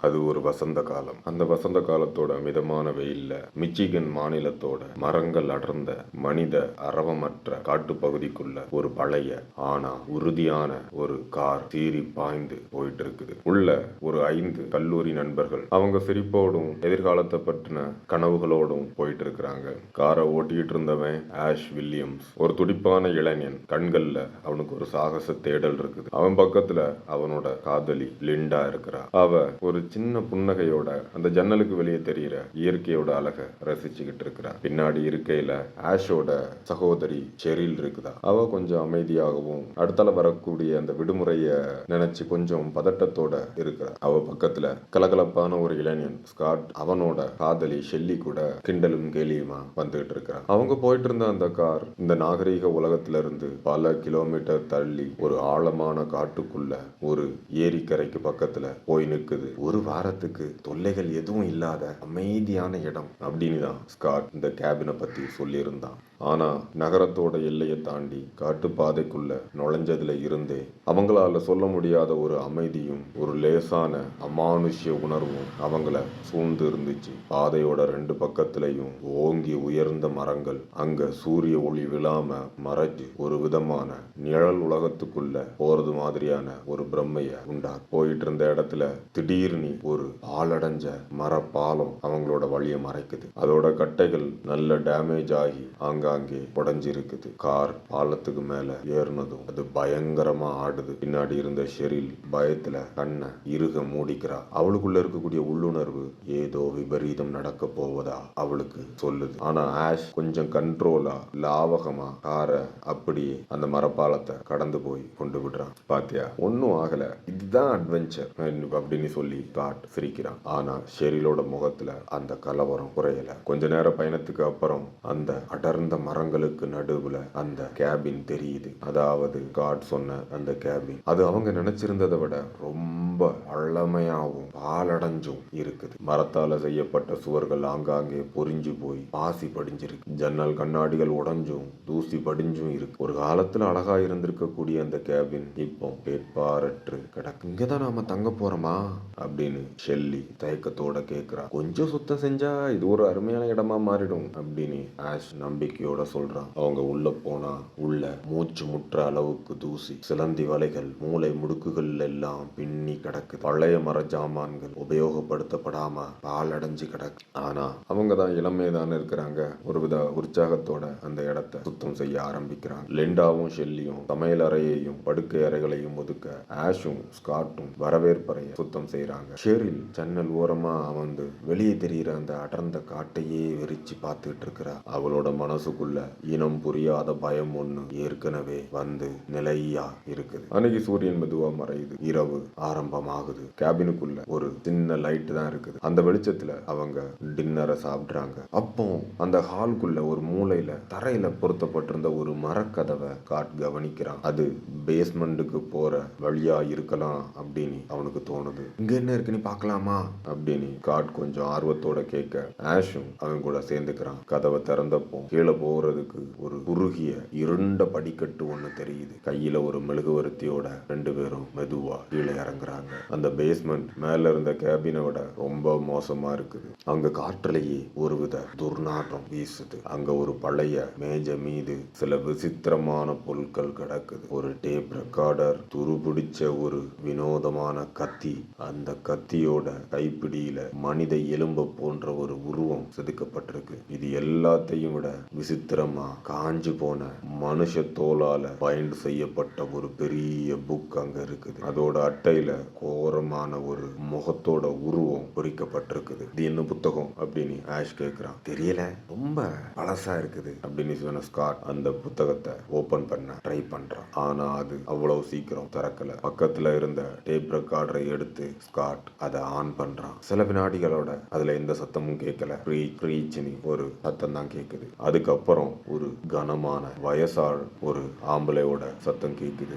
அது ஒரு வசந்த காலம். அந்த வசந்த காலத்தோட மிதமான வெயில்ல மிச்சிகன் மாநிலத்தோட மரங்கள் அடர்ந்த மனித அரவமற்ற காட்டுப்பகுதிக்குள்ள ஒரு பழைய ஆனா உறுதியான ஒரு கார் சீறி பாய்ந்து போயிட்டு இருக்குது உள்ள ஒரு ஐந்து கல்லூரி நண்பர்கள் அவங்க சிரிப்போடும் எதிர்காலத்தை பற்றின கனவுகளோடும் போயிட்டு இருக்கிறாங்க காரை ஓட்டிட்டு இருந்தவன் ஆஷ் வில்லியம்ஸ். ஒரு துடிப்பான இளைஞன் கண்கள்ல அவனுக்கு ஒரு சாகச தேடல் இருக்குது. அவன் பக்கத்துல அவனோட காதலி லிண்டா இருக்கிறா. அவ ஒரு சின்ன புன்னகையோட அந்த ஜன்னலுக்கு வெளியே தெரியிற இயற்கையோட அழக ரசிச்சுக்கிட்டு இருக்கிறா. பின்னாடி இருக்கையில ஆஷோட சகோதரி செரில் இருக்குதா. அவ கொஞ்சம் அமைதியாகவும் அடுத்தால வரக்கூடிய அந்த விடுமுறைய நினைச்சு கொஞ்சம் பதட்டத்தோட இருக்கிறா. அவ பக்கத்துல கலகலப்பான ஒரு இளைஞன் ஸ்காட் அவனோட காதலி ஷெல்லி கூட கிண்டலும் கேலியுமா வந்துகிட்டு இருக்கிறான் அவங்க போயிட்டு இருந்த அந்த கார் இந்த நாகரீக உலகத்துல இருந்து பல கிலோமீட்டர் தள்ளி ஒரு ஆழமான காட்டுக்குள்ள ஒரு ஏரிக்கரைக்கு பக்கத்துல போய் நிக்குது. ஒரு வாரத்துக்கு தொல்லைகள் எதுவும் இல்லாத அமைதியான இடம் அப்படின்னு தான் ஸ்காட் இந்த கேபினை பத்தி சொல்லியிருந்தான். ஆனா நகரத்தோட எல்லையை தாண்டி காட்டுப்பாதைக்குள்ள நுழைஞ்சதுல இருந்தே அவங்களால சொல்ல முடியாத ஒரு அமைதியும் ஒரு லேசான அமானுஷ்ய உணர்வும் அவங்கள சூழ்ந்து இருந்துச்சு பாதையோட ரெண்டு பக்கத்துலையும் ஓங்கி உயர்ந்த மரங்கள் அங்க சூரிய ஒளி விழாம மறைஞ்சு ஒரு விதமான நிழல் உலகத்துக்குள்ள போறது மாதிரியான ஒரு பிரம்மைய உண்டா. போயிட்டு இருந்த இடத்துல திடீர்னு ஒரு ஆளடைஞ்ச மர பாலம் அவங்களோட வழியை மறைக்குது. அதோட கட்டைகள் நல்ல டேமேஜ் ஆகி ஆங்காங்கே உடஞ்சிருக்குது கார் பாலத்துக்கு மேல ஏறினதும் அது பயங்கரமா ஆடுது. பின்னாடி இருந்த ஷெரில் பயத்துல கண்ணை இறுக மூடிக்கிறா. அவளுக்குள்ள இருக்கக்கூடிய உள்ளுணர்வு ஏதோ விபரீதம் நடக்க போவதா அவளுக்கு சொல்லுது. ஆனா ஆஷ் கொஞ்சம் கண்ட்ரோலா லாவகமா காரை அப்படியே அந்த மரப்பாலத்தை கடந்து போய் கொண்டு விடுறான் பாத்தியா? ஒன்னும் ஆகல. இதுதான் அட்வென்ச்சர் அப்படின்னு சொல்லி காட் சிரிக்கிறான். ஆனா ஷெரிலோட முகத்துல அந்த கலவரம் குறையல. கொஞ்ச நேர பயணத்துக்கு அப்புறம் அந்த அடர்ந்த மரங்களுக்கு நடுவுல அந்த கேபின் தெரியுது. அதாவது காட் சொன்ன அந்த கேபின் அது அவங்க நினைச்சிருந்ததை விட ரொம்ப அழமையாகவும் பாலடைஞ்சும் இருக்குது. மரத்தால செய்யப்பட்ட சுவர்கள் ஆங்காங்கே பொறிஞ்சு போய் பாசி படிஞ்சிருக்கு. ஜன்னல் கண்ணாடிகள் உடைஞ்சும் தூசி படிஞ்சும் இருக்கு. ஒரு காலத்துல அழகா இருந்திருக்கக்கூடிய அந்த கேபின் இப்போ கேட்பாரற்று கிடக்கு. இங்கதான் நாம தங்க போறோமா? அப்படின்னு ஷெல்லி தயக்கத்தோட கேக்குறா. கொஞ்சம் சுத்தம் செஞ்சு இது ஒரு அருமையான இடமா மாறிடும் அப்படின்னு ஆஷ் நம்பிக்கையோட சொல்றான். அவங்க உள்ள போனா உள்ள மூச்சு முற்ற அளவுக்கு தூசி சிலந்தி வலைகள் மூளை முடுக்குகள் எல்லாம் பின்னி கிடக்கு பழைய மர ஜாமான்கள் உபயோகப்படுத்தப்படாம பாலடைஞ்சு கிடக்கு. ஆனா அவங்க தான் இளமையை தானே இருக்கிறாங்க. ஒருவித உற்சாகத்தோட அந்த இடத்த சுத்தம் செய்ய ஆரம்பிக்கிறாங்க. லெண்டாவும் ஷெல்லியும் சமையல் அறையையும் படுக்கை அறைகளையும் ஒதுக்க ஆஷும் ஸ்காட்டும் வரவேற்பறைய சுத்தம் செய்கிறாங்க ஷெரில் ஜன்னல் ஓரமா அமர்ந்து வெளியே தெரிகிற அந்த அடர்ந்த காட்டையே வெறிச்சு பார்த்துட்டு இருக்கிறா அவளோட மனசுக்குள்ள இனம் புரியாத பயம் ஒண்ணு ஏற்கனவே வந்து நிலையா இருக்குது. அன்னைக்கு சூரியன் மெதுவா மறையுது. இரவு ஆரம்பமாகுது. கேபினுக்குள்ள ஒரு சின்ன லைட் தான் இருக்குது. அந்த வெளிச்சத்துல அவங்க டின்னரை சாப்பிடுறாங்க. அப்போ அந்த ஹால்குள்ள ஒரு மூலையில தரையில பொருத்தப்பட்டிருந்த ஒரு மரக்கதவை காட் கவனிக்கிறான். அது பேஸ்மெண்ட்டுக்கு போற வழியா இருக்கலாம் அப்படின்னு அவனுக்கு தோணுது. இங்க என்ன இருக்குன்னு பாக்கலாமா அப்படின்னு காட் கொஞ்சம் ஆர்வத்தோட கேட்க ஆஷும் அவன் கூட சேர்ந்துக்கிறான். கதவை திறந்தப்போ கீழே போறதுக்கு ஒரு குறுகிய இருண்ட படிக்கட்டு ஒண்ணு தெரியுது. கையில ஒரு மெழுகுவர்த்தியோட ரெண்டு பேரும் மெதுவா கீழே இறங்குறாங்க. அந்த பேஸ்மெண்ட் மேல இருந்த கேபினை விட ரொம்ப மோசமா இருக்குது. அங்க காற்றுலயே ஒருவித துர்நாற்றம் வீசுது. அங்க ஒரு பழைய மேஜ மீது சில விசித்திரமான பொருட்கள் கிடக்குது. ஒரு டேப் ரெக்கார்டர் துருபிடிச்ச ஒரு வினோதமான கத்தி. அந்த கத்தியோட கைப்பிடியில மனித எலும்பு போன்ற ஒரு உருவம் செதுக்கப்பட்டிருக்கு. இது எல்லாத்தையும் விட விசித்திரமா காஞ்சு போன மனுஷ தோலால பைண்ட் செய்யப்பட்ட ஒரு பெரிய புக் அங்க இருக்குது. அதோட அட்டையில கோரமான ஒரு முகத்தோட உருவம் பொறிக்கப்பட்டிருக்குது. இது என்ன புத்தகம் அப்படின்னு ஆஷ் கேக்குறான். தெரியல. ரொம்ப பழசா இருக்குது அப்படின்னு சொன்ன ஸ்காட் அந்த புத்தகத்தை ஓபன் பண்ண ட்ரை பண்றான். ஆனா அது அவ்வளவு சீக்கிரம் திறக்கல. பக்கத்துல இருந்த டேப் ரெக்கார்டரை எடுத்து ஸ்காட் அதை ஆன் பண்றான். சில வினாடிகளோட அதுல எந்த சத்தமும் கேட்கல. ப்ரீ ப்ரீச்னு ஒரு சத்தம் தான் கேட்குது அதுக்கப்புறம் ஒரு கனமான வயசாள் ஒரு ஆம்பளையோட சத்தம் கேட்குது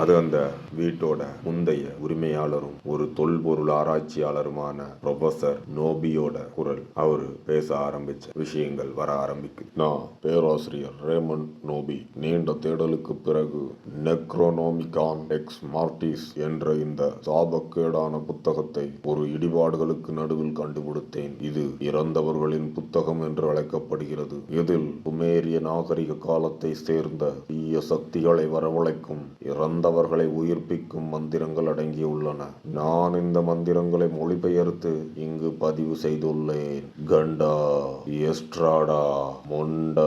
அது அந்த வீட்டோட முந்தைய உரிமையாளரும் ஒரு தொல்பொருள் ஆராய்ச்சியாளருமான ப்ரொஃபசர் நோபியோட குரல். அவர் பேச ஆரம்பிச்ச விஷயங்கள் வர ஆரம்பிக்குது. நான் பேராசிரியர் ரேமண்ட் நோபி நீண்ட தேடலுக்கு பிறகு நெக்ரோனோமிகான் எக்ஸ் மார்டிஸ் என்ற இந்த சாபக்கேடான புத்தகத்தை ஒரு இடிபாடுகளுக்கு நடுவில் கண்டுபிடித்தேன். இது இறந்தவர்களின் புத்தகம் என்று அழைக்கப்படுகிறது. இதில் உமேரிய நாகரிக காலத்தை சேர்ந்த தீய சக்திகளை வரவழைக்கும் இறந்தவர்களை உயிர்ப்பிக்கும் மந்திரங்கள் அடங்கியுள்ளன. நான் இந்த மந்திரங்களை மொழிபெயர்த்து இங்கு பதிவு செய்துள்ளேன். கண்டா எஸ்ட்ராடா மொண்ட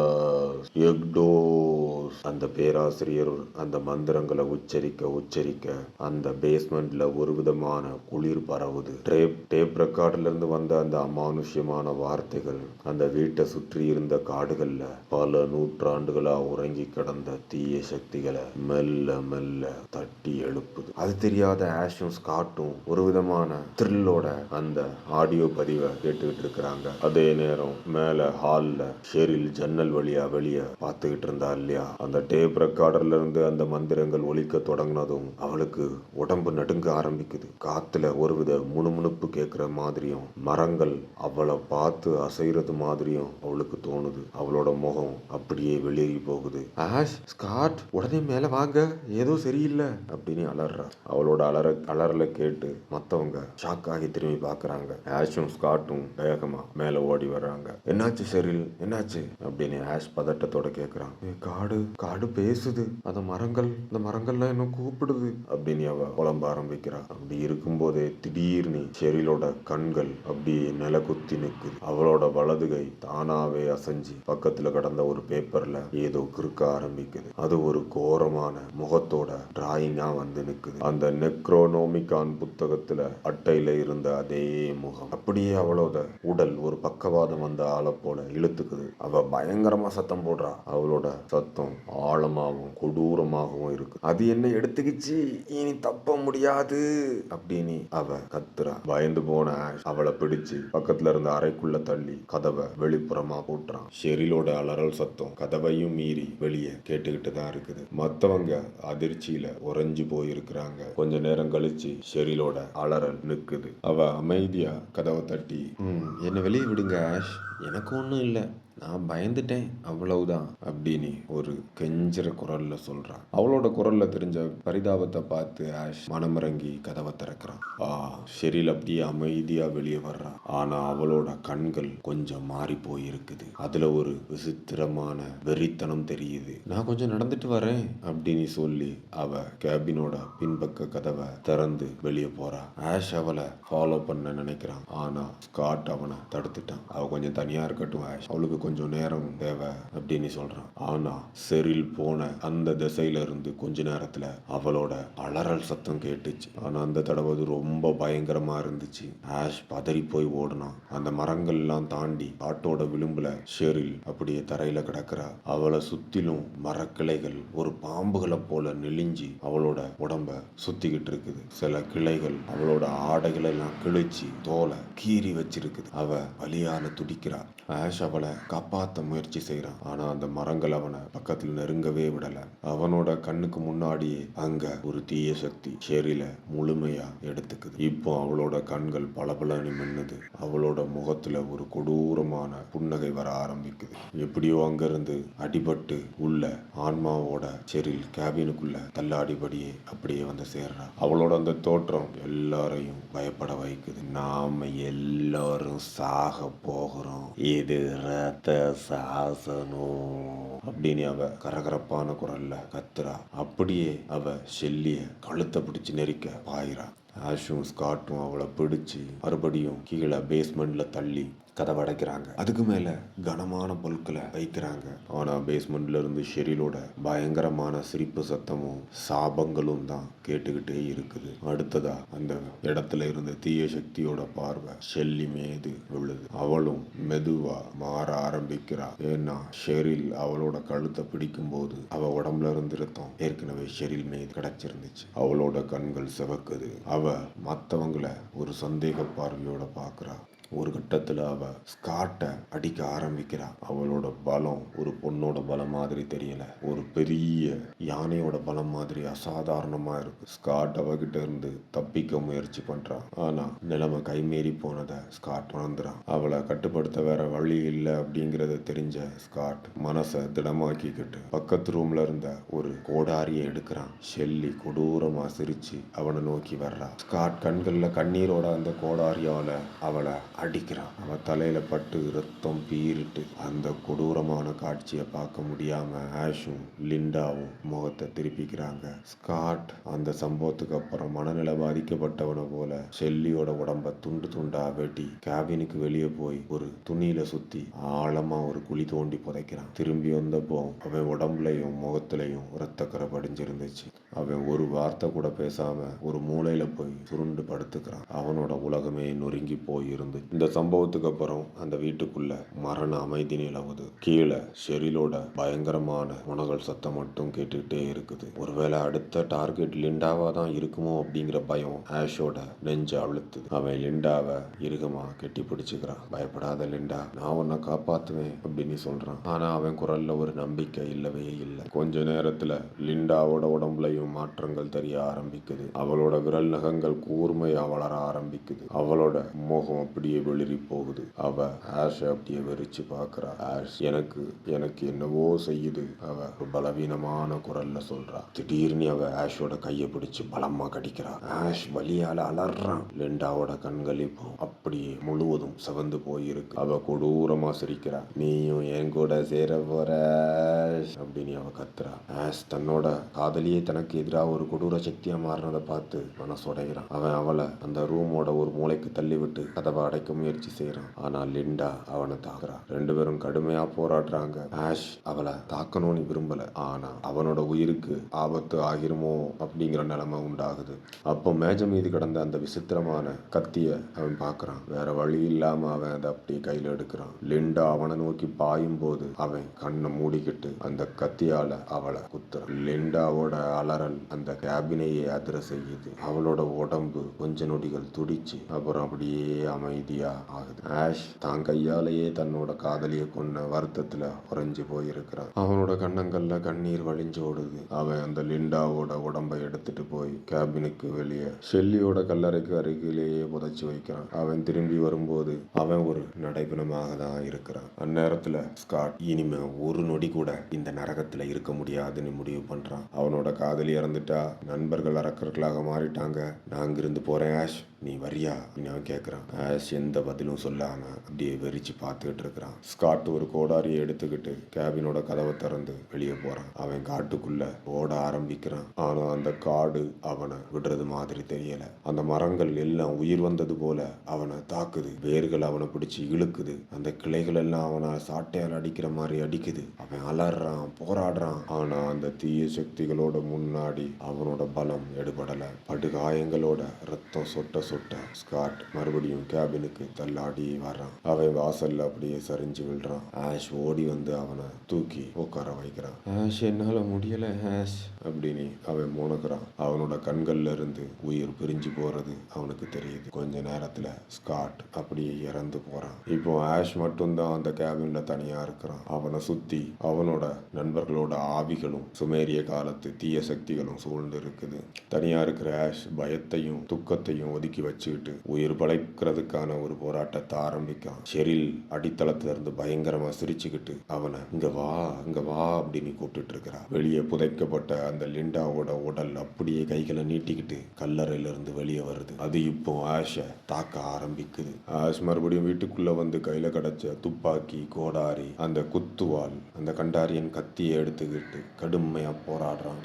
எக்டோஸ். அந்த பேராசிரியர் அந்த மந்திரங்களை உச்சரிக்க உச்சரிக்க அந்த பேஸ்மெண்ட்ல ஒரு விதமான குளிர் பரவுது. டேப் டேப் ரெக்கார்ட்ல இருந்து வந்த அந்த அமானுஷ்யமான வார்த்தைகள் அந்த வீட்டை சுற்றி இருந்த காடுகள்ல பல நூற்றாண்டுகளா உறங்கி கிடந்த தீய சக்திகளை மெல்ல மெல்ல தட்டி எழுப்புது. அது தெரியாத ஆஷும் ஸ்காட்டும் ஒரு விதமான த்ரில்லோட அந்த ஆடியோ பதிவை கேட்டுக்கிட்டு இருக்கிறாங்க. அதே நேரம் மேல ஹால்ல ஷெரில் ஜன்னல் வழியா வெளிய பார்த்துக்கிட்டு இருந்தா இல்லையா? அந்த டேப் ரெக்கார்டர்ல இருந்து அந்த மந்திரங்கள் ஒழிக்க தொடங்கினதும் அவளுக்கு உடம்பு நடுங்க ஆரம்பிக்குது. காத்துல ஒருவித முணுமுணுப்பு கேட்கிற மாதிரியும் மரங்கள் அவளை பார்த்து அசைறது மாதிரியும் அவளுக்கு தோணுது. அவளோட முகம் அப்படியே வெளியேறி போகுது. ஆஷ் ஸ்காட் உடனே மேல வாங்க. ஏதோ சரி சரியில்லை அப்படின்னு அலறா. அவளோட அலற அலறல கேட்டு மத்தவங்க ஷாக் ஆகி திரும்பி பார்க்கறாங்க. ஆஷும் ஸ்காட்டும் வேகமா மேல ஓடி வர்றாங்க. என்னாச்சு செரில்? என்னாச்சு? அப்படின்னு ஆஷ் பதட்டத்தோட கேக்குறான். காடு காடு பேசுது. அந்த மரங்கள் இந்த மரங்கள்லாம் என்ன கூப்பிடுது? அப்படின்னு அவ புலம்ப ஆரம்பிக்கிறா. அப்படி இருக்கும்போதே திடீர்னு செரிலோட கண்கள் அப்படியே நில குத்தி நிக்குது. அவளோட வலதுகை தானாவே அசைஞ்சு பக்கத்துல கடந்த ஒரு பேப்பர்ல ஏதோ கிறுக்க ஆரம்பிக்குது. அது ஒரு கோரமான முகத்தோட டிராயிங்கா வந்து நிக்குது. அந்த நெக்ரோனோமிகான் புத்தகத்துல அட்டையில இருந்த அதே முகம். அப்படியே அவளோட உடல் ஒரு பக்கவாதம் வந்த ஆளை போல இழுத்துக்குது. அவ பயங்கரமா சத்தம் போடுறா. அவளோட சத்தம் ஆழமாகவும் கொடூரமாகவும் இருக்கு. அது என்ன எடுத்துக்கிச்சு. இனி தப்ப முடியாது. அப்படின்னு அவ கத்துறா. பயந்து போன ஆஷ் அவளை பிடிச்சு பக்கத்துல இருந்த அறைக்குள்ள தள்ளி கதவை வெளிப்புறமா போட்டுறான். ஷெரிலோட அலறல் சத்தம் கதவையும் மீறி வெளியே கேட்டுக்கிட்டு தான் இருக்குது. மத்தவங்க அதிர்ச்சியில உறைஞ்சு போயிருக்கிறாங்க. கொஞ்ச நேரம் கழிச்சு ஷெரிலோட அலறல் நிற்குது அவ அமைதியா கதவை தட்டி என்ன என்னை வெளியே விடுங்க ஆஷ். எனக்கு ஒன்றும் இல்லை. நான் பயந்துட்டேன் அவ்வளவுதான் அப்படின்னு ஒரு கெஞ்சுற குரல்ல சொல்றான். அவளோட குரல்ல தெரிஞ்ச பரிதாபத்தை பார்த்து ஆஷ் மனமிறங்கி கதவை திறக்கிறான். ஆ ஷெரில் அப்படியே அமைதியா வெளியே வர்றான். ஆனா அவளோட கண்கள் கொஞ்சம் மாறி போயிருக்குது. அதுல ஒரு விசித்திரமான வெறித்தனம் தெரியுது. நான் கொஞ்சம் நடந்துட்டு வரேன் அப்படின்னு சொல்லி அவ கேபினோட பின்பக்க கதவை திறந்து வெளியே போறா. ஆஷ் அவளை ஃபாலோ பண்ண நினைக்கிறான். ஆனா ஸ்காட் அவனை தடுத்துட்டான். அவ கொஞ்சம் தனியா இருக்கட்டும் ஆஷ். அவளுக்கு கொஞ்சம் நேரம் தேவை அப்படின்னு சொல்றான். ஆனா செரில் போன அந்த திசையில இருந்து கொஞ்ச நேரத்துல அவளோட அலறல் சத்தம் கேட்டுச்சு. ஆனா அந்த தடவை அது ரொம்ப பயங்கரமா இருந்துச்சு. ஆஷ் பதறி போய் ஓடினான். அந்த மரங்கள்லாம் தாண்டி காட்டோட விளிம்புல ஷெரில் அப்படியே தரையில கிடக்குறா. அவளை சுத்திலும் மரக்கிளைகள் ஒரு பாம்புகளை போல நெளிஞ்சு அவளோட உடம்ப சுத்திக்கிட்டு இருக்குது. சில கிளைகள் அவளோட ஆடைகளை எல்லாம் கிழிச்சு தோலை கீறி வச்சிருக்குது. அவ வலியால துடிக்கிறா. ஆஷ் அவளை காப்பாற்ற முயற்சி செய்கிறான் ஆனால் அந்த மரங்கள் அவனை பக்கத்தில் நெருங்கவே விடலை. அவனோட கண்ணுக்கு முன்னாடியே அங்கே ஒரு தீய சக்தி ஷெரில முழுமையாக எடுத்துக்குது. இப்போ அவளோட கண்கள் பளபளன்னு மின்னுது. அவளோட முகத்தில் ஒரு கொடூரமான புன்னகை வர ஆரம்பிக்குது. எப்படியோ அங்கிருந்து அடிபட்டு உள்ள ஆன்மாவோட செரில் கேபினுக்குள்ள தள்ளாடிபடியே அப்படியே வந்து சேர்றான் அவளோட அந்த தோற்றம் எல்லாரையும் பயப்பட வைக்குது. நாம எல்லாரும் சாக போகிறோம். இது ரத்த சாசனம் அப்படின்னு அவ கரகரப்பான குரல்ல கத்துறா. அப்படியே அவ ஷெல்லிய கழுத்தை பிடிச்சு நெரிக்க பாயிரா ஆஷும் ஸ்காட்டும் அவளை பிடிச்சு மறுபடியும் கீழே பேஸ்மெண்ட்ல தள்ளி கதவை அடைக்கிறாங்க அதுக்கு மேல கனமான பொருட்களை வைக்கிறாங்க. ஆனா பேஸ்மெண்ட்ல இருந்து ஷெரிலோட பயங்கரமான சிரிப்பு சத்தமும் சாபங்களும் தான் கேட்டுக்கிட்டே இருக்குது. அடுத்ததா அந்த இடத்துல இருந்த தீய சக்தியோட பார்வை ஷெல்லி மேது விழுது. அவளும் மெதுவா மாற ஆரம்பிக்கிறா. ஏன்னா ஷெரில் அவளோட கழுத்தை பிடிக்கும் போது அவ உடம்புல இருந்து ரத்தம் ஏற்கனவே ஷெரில் மேது கிடைச்சிருந்துச்சு. அவளோட கண்கள் சிவக்குது. அவ மற்றவங்கள ஒரு சந்தேக பார்வையோட பார்க்குறா. ஒரு கட்டத்தில் அவ ஸ்காட்டை அடிக்க ஆரம்பிக்கிறா. அவளோட பலம் ஒரு பொண்ணோட பலம் மாதிரி தெரியல. ஒரு பெரிய யானையோட பலம் மாதிரி அசாதாரணமா இருக்கு. ஸ்காட் அவகிட்ட இருந்து தப்பிக்க முயற்சி பண்றான் ஆனா நிலைமை கைமீறி போனதை ஸ்காட் உணர்ந்துறான் அவளை கட்டுப்படுத்த வேற வழி இல்லை அப்படிங்கறத தெரிஞ்ச ஸ்காட் மனசை திடமாக்கிக்கிட்டு பக்கத்து ரூம்ல இருந்த ஒரு கோடாரியை எடுக்கிறான். ஷெல்லி கொடூரமா சிரிச்சு அவனை நோக்கி வர்றா. ஸ்காட் கண்கள்ல கண்ணீரோட அந்த கோடாரியால அவளை அடிக்கிறான். அவன் தலையில பட்டு ரத்தம் பீறிட்டு அந்த கொடூரமான காட்சியை பார்க்க முடியாம ஆஷும் லிண்டாவும் முகத்தை திருப்பிக்கிறாங்க. ஸ்காட் அந்த சம்பவத்துக்கு அப்புறம் மனநிலை பாதிக்கப்பட்டவனை போல ஷெல்லியோட உடம்ப துண்டு துண்டா வெட்டி கேபினுக்கு வெளியே போய் ஒரு துணியில சுத்தி ஆழமா ஒரு குழி தோண்டி புதைக்கிறான். திரும்பி வந்தப்போ அவன் உடம்புலையும் முகத்திலையும் ரத்தக்கரை படிஞ்சிருந்துச்சு. அவன் ஒரு வார்த்தை கூட பேசாம ஒரு மூளையில போய் சுருண்டு படுத்துக்கிறான். அவனோட உலகமே நொறுங்கி போய் இந்த சம்பவத்துக்கு அப்புறம் அந்த வீட்டுக்குள்ள மரண அமைதி நிலவுது. கீழே ஷெரிலோட பயங்கரமான உணகள் சத்தம் மட்டும் கேட்டுக்கிட்டே இருக்குது. ஒருவேளை அடுத்த டார்கெட் லிண்டாவா தான் இருக்குமோ அப்படிங்கிற பயம் ஆஷோட நெஞ்ச அழுத்துது. அவன் லிண்டாவை இறுகமா கெட்டி பிடிச்சுக்கிறான். பயப்படாத லிண்டா நான் உன்னை காப்பாத்துவேன் அப்படின்னு சொல்றான். ஆனா அவன் குரல்ல ஒரு நம்பிக்கை இல்லவே இல்லை. கொஞ்ச நேரத்துல லிண்டாவோட உடம்புலையும் மாற்றங்கள் தெரிய ஆரம்பிக்குது. அவளோட விரல் நகங்கள் கூர்மையா வளர ஆரம்பிக்குது. அவளோட மோகம் அப்படியே வெளிரி போகுது. அவ ஆஷ் அப்படியே வெறிச்சு பார்க்குறா. ஆஷ் எனக்கு எனக்கு என்னவோ செய்யுது. அவ ஒரு பலவீனமான குரல்ல சொல்றா. திடீர்னு அவ ஆஷோட கையை பிடிச்சு பலமா கடிக்கிறா. ஆஷ் வலியால அலறான். லெண்டாவோட கண்கள் இப்போ அப்படியே முழுவதும் சிவந்து போயிருக்கு. அவ கொடூரமா சிரிக்கிறா. நீயும் என் கூட சேர போற அப்படின்னு அவ கத்துறா. ஆஷ் தன்னோட காதலியே தனக்கு எதிராக ஒரு கொடூர சக்தியா மாறினதை பார்த்து மனசுடைகிறான் அவன் அவளை அந்த ரூமோட ஒரு மூலைக்கு தள்ளிவிட்டு கதவை அடைக்க முயற்சி செய்யறான் ஆனா லிண்டா அவனை தாக்குறா. ரெண்டு பேரும் கடுமையா போராடுறாங்க. ஆஷ் அவளை தாக்கணும்னு விரும்பல. ஆனா அவனோட உயிருக்கு ஆபத்து ஆகிருமோ அப்படிங்கிற நிலைமை உண்டாகுது. அப்போ மேஜ மீது கிடந்த அந்த விசித்திரமான கத்திய அவன் பார்க்கறான் வேற வழி இல்லாம அவன் அதை அப்படியே கையில எடுக்கிறான். லிண்டா அவனை நோக்கி பாயும் போது அவன் கண்ணை மூடிக்கிட்டு அந்த கத்தியால அவளை குத்துறான். லிண்டாவோட அலறல் அந்த கேபினையே அதிர செய்யுது. அவளோட உடம்பு கொஞ்ச நொடிகள் துடிச்சு அப்புறம் அப்படியே அமைதி அமைதியா ஆகுது. ஆஷ் தான் கையாலேயே தன்னோட காதலிய கொன்ன வருத்தத்துல உறைஞ்சு போயிருக்கிறான். அவனோட கண்ணங்கள்ல கண்ணீர் வழிஞ்சு ஓடுது. அவன் அந்த லிண்டாவோட உடம்பை எடுத்துட்டு போய் கேபினுக்கு வெளியே ஷெல்லியோட கல்லறைக்கு அருகிலேயே புதைச்சி வைக்கிறான். அவன் திரும்பி வரும்போது அவன் ஒரு நடைபெணமாக தான் இருக்கிறான். அந்நேரத்துல ஸ்காட் இனிமே ஒரு நொடி கூட இந்த நரகத்துல இருக்க முடியாதுன்னு முடிவு பண்றான். அவனோட காதலி இறந்துட்டா நண்பர்கள் அரக்கர்களாக மாறிட்டாங்க. நான் அங்கிருந்து போறேன் ஆஷ். நீ வரியா? அவன் கேட்குறான் ஆஷ் எந்த பதிலும் சொல்லாமல் அப்படியே வெறிச்சு பார்த்துக்கிட்டு இருக்கிறான். ஸ்காட் ஒரு கோடாரியை எடுத்துக்கிட்டு கேபினோட கதவை திறந்து வெளியே போறான். அவன் காட்டுக்குள்ள ஓட ஆரம்பிக்கிறான். ஆனால் அந்த காடு அவனை விடுறது மாதிரி தெரியல. அந்த மரங்கள் எல்லாம் உயிர் வந்தது போல அவனை தாக்குது. வேர்கள் அவனை பிடிச்சி இழுக்குது. அந்த கிளைகள் எல்லாம் அவனை சாட்டையால் அடிக்கிற மாதிரி அடிக்குது. அவன் அலறான் போராடுறான். ஆனால் அந்த தீய சக்திகளோட முன்னாடி அவனோட பலம் எடுபடலை. படுகாயங்களோட ரத்தம் சொட்ட சொட்ட ஸ்காட் மறுபடியும் கேபினுக்கு தள்ளாடி வர்றான். அவன் வாசல்ல அப்படியே சரிஞ்சு விழுறான். ஆஷ் ஓடி வந்து அவனை தூக்கி உட்கார வைக்கிறான். ஆஷ் என்னால முடியல ஆஷ் அப்படின்னு அவன் முணக்கிறான். அவனோட கண்கள்ல இருந்து உயிர் பிரிஞ்சு போறது அவனுக்கு தெரியுது. கொஞ்ச நேரத்துல ஸ்காட் அப்படியே இறந்து போறான். இப்போ ஆஷ் மட்டும்தான் அந்த கேபின்ல தனியா இருக்கிறான். அவனை சுத்தி அவனோட நண்பர்களோட ஆவிகளும் சுமேரிய காலத்து தீய சக்திகளும் சூழ்ந்து இருக்குது. தனியா இருக்கிற ஆஷ் பயத்தையும் துக்கத்தையும் ஒதுக்கி வச்சுக்கிட்டு உயிர் பழைக்கிறதுக்கான ஒரு போராட்டத்தை ஆரம்பிக்கான். ஷெரில் அடித்தளத்துல இருந்து பயங்கரமா சிரிச்சுக்கிட்டு அவனை இங்க வா இங்க வா அப்படின்னு கூப்பிட்டுட்டு இருக்கிறா வெளியே புதைக்கப்பட்ட அந்த லிண்டாவோட உடல் அப்படியே கைகளை நீட்டிக்கிட்டு கல்லறையில இருந்து வெளியே வருது. அது இப்போ ஆஷை தாக்க ஆரம்பிக்குது. ஆஷ் மறுபடியும் வீட்டுக்குள்ள வந்து கையில கிடைச்ச துப்பாக்கி கோடாரி அந்த குத்துவால் அந்த கண்டாரியன் கத்தியை எடுத்துக்கிட்டு கடுமையா போராடுறான்.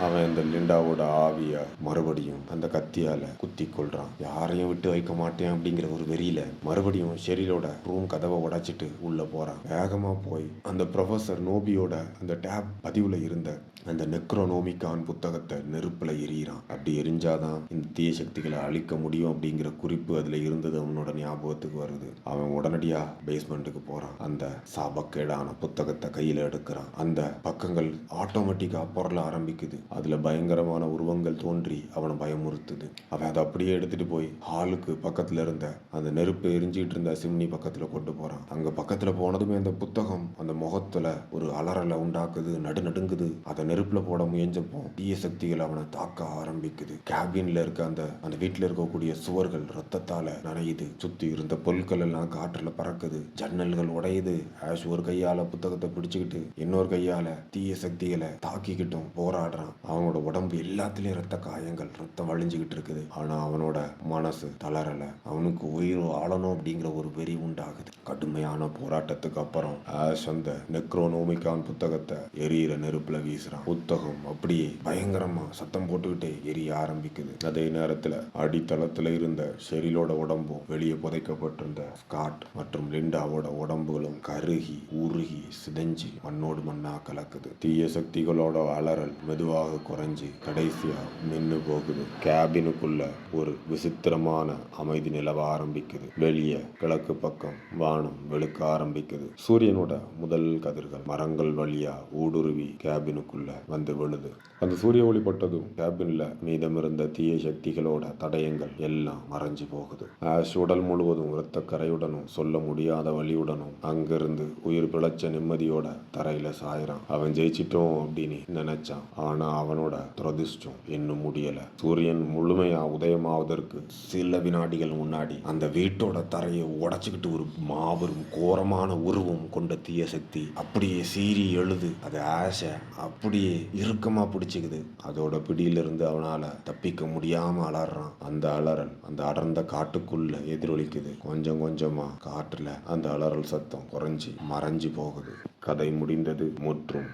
அவன் அந்த லிண்டாவோட ஆவிய மறுபடியும் அந்த கத்தியால குத்தி கொள்றான் யாரையும் விட்டு வைக்க மாட்டேன் அப்படிங்கிற ஒரு வெறியில மறுபடியும் ஷெரிலோட ரூம் கதவை உடைச்சிட்டு உள்ள போறான். வேகமா போய் அந்த ப்ரொஃபசர் நோபியோட அந்த டேப் பதிவுல இருந்த அந்த நெக்ரோனோமிகான் புத்தகத்தை நெருப்புல எரியிறான் அப்படி எரிஞ்சாதான் இந்த தீய சக்திகளை அழிக்க முடியும் அப்படிங்கிற குறிப்பு அதுல இருந்தது அவனோட ஞாபகத்துக்கு வருது. அவன் உடனடியா பேஸ்மெண்ட்டுக்கு போறான். அந்த சாபக்கேடான புத்தகத்தை கையில எடுக்கிறான். அந்த பக்கங்கள் ஆட்டோமேட்டிக்கா பொருள ஆரம்பிக்குது. அதில் பயங்கரமான உருவங்கள் தோன்றி அவனை பயமுறுத்துது. அவன் அதை அப்படியே எடுத்துகிட்டு எடுத்துட்டு போய் ஹாலுக்கு பக்கத்தில் இருந்த அந்த நெருப்பு எரிஞ்சிட்டு இருந்த சிம்னி பக்கத்தில் கொண்டு போகிறான் அங்கே பக்கத்தில் போனதுமே அந்த புத்தகம் அந்த முகத்தில் ஒரு அலறலை உண்டாக்குது நடு நடுங்குது. அதை நெருப்பில் போட முயன்றப்போ தீய சக்திகள் அவனை தாக்க ஆரம்பிக்குது. கேபின்ல இருக்க அந்த அந்த வீட்டில் இருக்கக்கூடிய சுவர்கள் ரத்தத்தால் நனையுது. சுற்றி இருந்த பொருட்கள் எல்லாம் காற்றில் பறக்குது. ஜன்னல்கள் உடையுது. ஆஷ் ஒரு கையால் புத்தகத்தை பிடிச்சிக்கிட்டு இன்னொரு கையால் தீய சக்திகளை தாக்கிக்கிட்டும் போராடுறான். அவனோட உடம்பு எல்லாத்துலயும் ரத்த காயங்கள் ரத்தம் வழிஞ்சுக்கிட்டு இருக்குது. ஆனா அவனோட மனசு தளரல. அவனுக்கு உயிர் ஆளணும் அப்படிங்கிற ஒரு வெறி உண்டாகுது. கடுமையான போராட்டத்துக்கு அப்புறம் ஆஷ் அந்த நெக்ரோனோமிகான் புத்தகத்தை எரியிற நெருப்புல வீசுறான். புத்தகம் அப்படியே பயங்கரமா சத்தம் போட்டுக்கிட்டே எரிய ஆரம்பிக்குது. அதே நேரத்துல அடித்தளத்துல இருந்த ஷெரிலோட உடம்பும் வெளியே புதைக்கப்பட்டிருந்த ஸ்காட் மற்றும் லிண்டாவோட உடம்புகளும் கருகி உருகி சிதைஞ்சு மண்ணோடு மண்ணா கலக்குது. தீய சக்திகளோட அலறல் மெதுவாக குறைஞ்சு கடைசியா நின்னு போகுது. கேபினுக்குள்ள ஒரு விசித்திரமான அமைதி நிலவ ஆரம்பிக்குது. வெளியே கிழக்கு பக்கம் வானம் வெளுக்க ஆரம்பிக்குது. சூரியனோட முதல் கதிர்கள் மரங்கள் வழியா ஊடுருவி கேபினுக்குள்ள வந்து விழுது. அந்த சூரிய ஒளி பட்டதும் கேபின்ல மீதமிருந்த தீய சக்திகளோட தடயங்கள் எல்லாம் மறைஞ்சு போகுது. ஆஷ் உடல் முழுவதும் இரத்த கரையுடனும் சொல்ல முடியாத வழியுடனும் அங்கிருந்து உயிர் பிழைச்ச நிம்மதியோட தரையில சாயறான். அவன் ஜெயிச்சிட்டோம் அப்படின்னு நினைச்சான். ஆனா அவனோட துரதிர்ஷ்டம் இன்னும் முடியல. சூரியன் முழுமையா உதயமாவதற்கு சில வினாடிகள் முன்னாடி அந்த வீட்டோட தரையை உடைச்சுக்கிட்டு ஒரு மாபெரும் கோரமான உருவம் கொண்ட தீய சக்தி அப்படியே சீறி எழுது. அது ஆசை அப்படியே இறுக்கமா பிடிச்சிக்குது. அதோட பிடியிலிருந்து அவனால தப்பிக்க முடியாம அலறான். அந்த அலறல் அந்த அடர்ந்த காட்டுக்குள்ள எதிரொலிக்குது. கொஞ்சம் கொஞ்சமா காற்றுல அந்த அலறல் சத்தம் குறைஞ்சி மறைஞ்சு போகுது. கதை முடிந்தது. முற்றும்